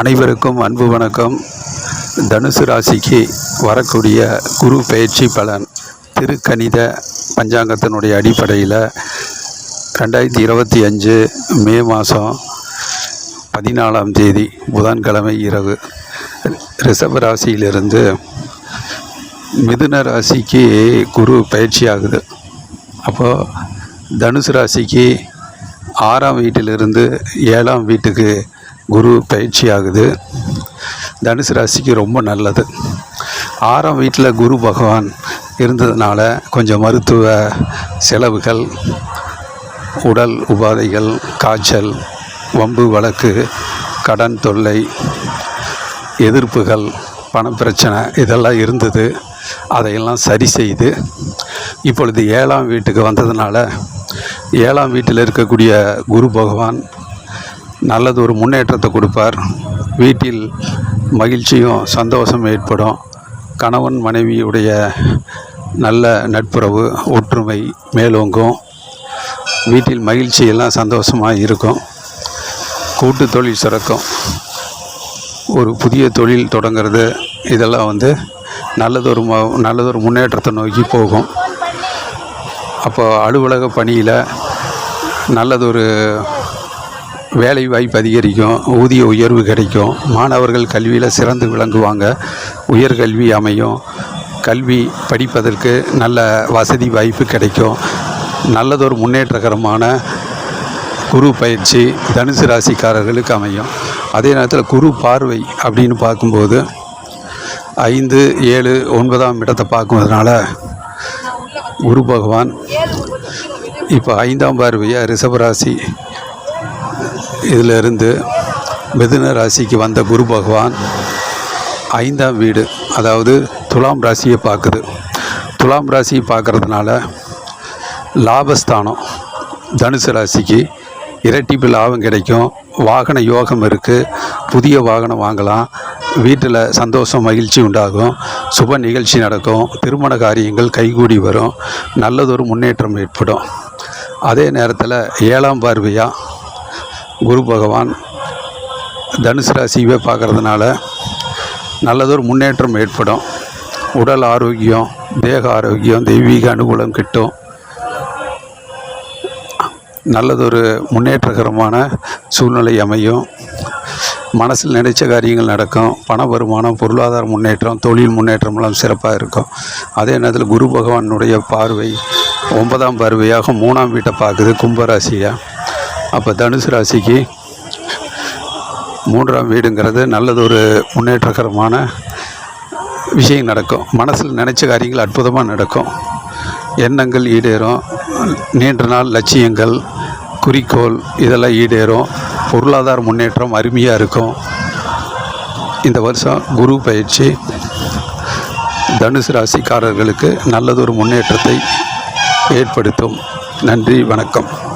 அனைவருக்கும் அன்பு வணக்கம். தனுசு ராசிக்கு வரக்கூடிய குரு பயிற்சி பலன் திருக்கணித பஞ்சாங்கத்தினுடைய அடிப்படையில் ரெண்டாயிரத்தி இருபத்தி அஞ்சு மே மாதம் பதினாலாம் தேதி புதன்கிழமை இரவு. ரிஷப ராசியிலிருந்து மிதுன ராசிக்கு குரு பயிற்சி ஆகுது. அப்போது தனுசு ராசிக்கு ஆறாம் வீட்டிலிருந்து ஏழாம் வீட்டுக்கு குரு பயிற்சி ஆகுது தனுசு ராசிக்கு ரொம்ப நல்லது. ஆறாம் வீட்டில் குரு பகவான் இருந்ததுனால கொஞ்சம் மருத்துவ செலவுகள் உடல் உபாதைகள் காய்ச்சல் வம்பு வழக்கு கடன் தொல்லை எதிர்ப்புகள் பணப்பிரச்சனை இதெல்லாம் இருந்தது. அதையெல்லாம் சரி செய்து இப்பொழுது ஏழாம் வீட்டுக்கு வந்ததுனால ஏழாம் வீட்டில் இருக்கக்கூடிய குரு பகவான் நல்லது ஒரு முன்னேற்றத்தை கொடுப்பார். வீட்டில் மகிழ்ச்சியும் சந்தோஷம் ஏற்படும். கணவன் மனைவியுடைய நல்ல நட்புறவு ஒற்றுமை மேலோங்கும். வீட்டில் மகிழ்ச்சி எல்லாம் சந்தோஷமாக இருக்கும். கூட்டு தொழில் சிறக்கும். ஒரு புதிய தொழில் தொடங்கிறது இதெல்லாம் வந்து நல்லதொரு ம நல்லதொரு முன்னேற்றத்தை நோக்கி போகும். அப்போ அலுவலக பணியில் நல்லதொரு வேலை வாய்ப்பு அதிகரிக்கும் ஊதிய உயர்வு கிடைக்கும். மாணவர்கள் கல்வியில் சிறந்து விளங்குவாங்க. உயர்கல்வி அமையும். கல்வி படிப்பதற்கு நல்ல வசதி வாய்ப்பு கிடைக்கும். நல்லதொரு முன்னேற்றகரமான குரு பயிற்சி தனுசு ராசிக்காரர்களுக்கு அமையும். அதே நேரத்தில் குரு பார்வை அப்படின்னு பார்க்கும்போது ஐந்து ஏழு ஒன்பதாம் இடத்தை பார்க்குறதுனால குரு பகவான் இப்போ ஐந்தாம் பார்வையாக ரிஷபராசி இதிலிருந்து மிதுன ராசிக்கு வந்த குரு பகவான் ஐந்தாம் வீடு அதாவது துலாம் ராசியை பார்க்குது. துலாம் ராசியை பார்க்குறதுனால லாபஸ்தானம் தனுசு ராசிக்கு இரட்டிப்பு லாபம் கிடைக்கும். வாகன யோகம் இருக்குது புதிய வாகனம் வாங்கலாம். வீட்டில் சந்தோஷம் மகிழ்ச்சி உண்டாகும். சுப நிகழ்ச்சி நடக்கும். திருமண காரியங்கள் கைகூடி வரும். நல்லதொரு முன்னேற்றம் ஏற்படும். அதே நேரத்தில் ஏழாம் பார்வையாக குரு பகவான் தனுசு ராசியவே பார்க்கறதுனால நல்லதொரு முன்னேற்றம் ஏற்படும். உடல் ஆரோக்கியம் தேக ஆரோக்கியம் தெய்வீக அனுகூலம் கிட்டும். நல்லதொரு முன்னேற்றகரமான சூழ்நிலை அமையும். மனசில் நினைச்ச காரியங்கள் நடக்கும். பண வருமானம் பொருளாதார முன்னேற்றம் தொழில் முன்னேற்றமெல்லாம் சிறப்பாக இருக்கும். அதே நேரத்தில் குரு பகவானுடைய பார்வை ஒன்பதாம் பார்வையாக மூணாம் வீட்டை பார்க்குது கும்பராசியாக அப்போ தனுசு ராசிக்கு மூன்றாம் வீடுங்கிறது நல்லதொரு முன்னேற்றகரமான விஷயம் நடக்கும். மனசில் நினச்ச காரியங்கள் அற்புதமாக நடக்கும். எண்ணங்கள் ஈடேறும். நீண்ட நாள் லட்சியங்கள் குறிக்கோள் இதெல்லாம் ஈடேறும். பொருளாதார முன்னேற்றம் அருமையாக இருக்கும். இந்த வருஷம் குரு பயிற்சி. தனுசு ராசிக்காரர்களுக்கு நல்லதொரு முன்னேற்றத்தை ஏற்படுத்தும். நன்றி வணக்கம்.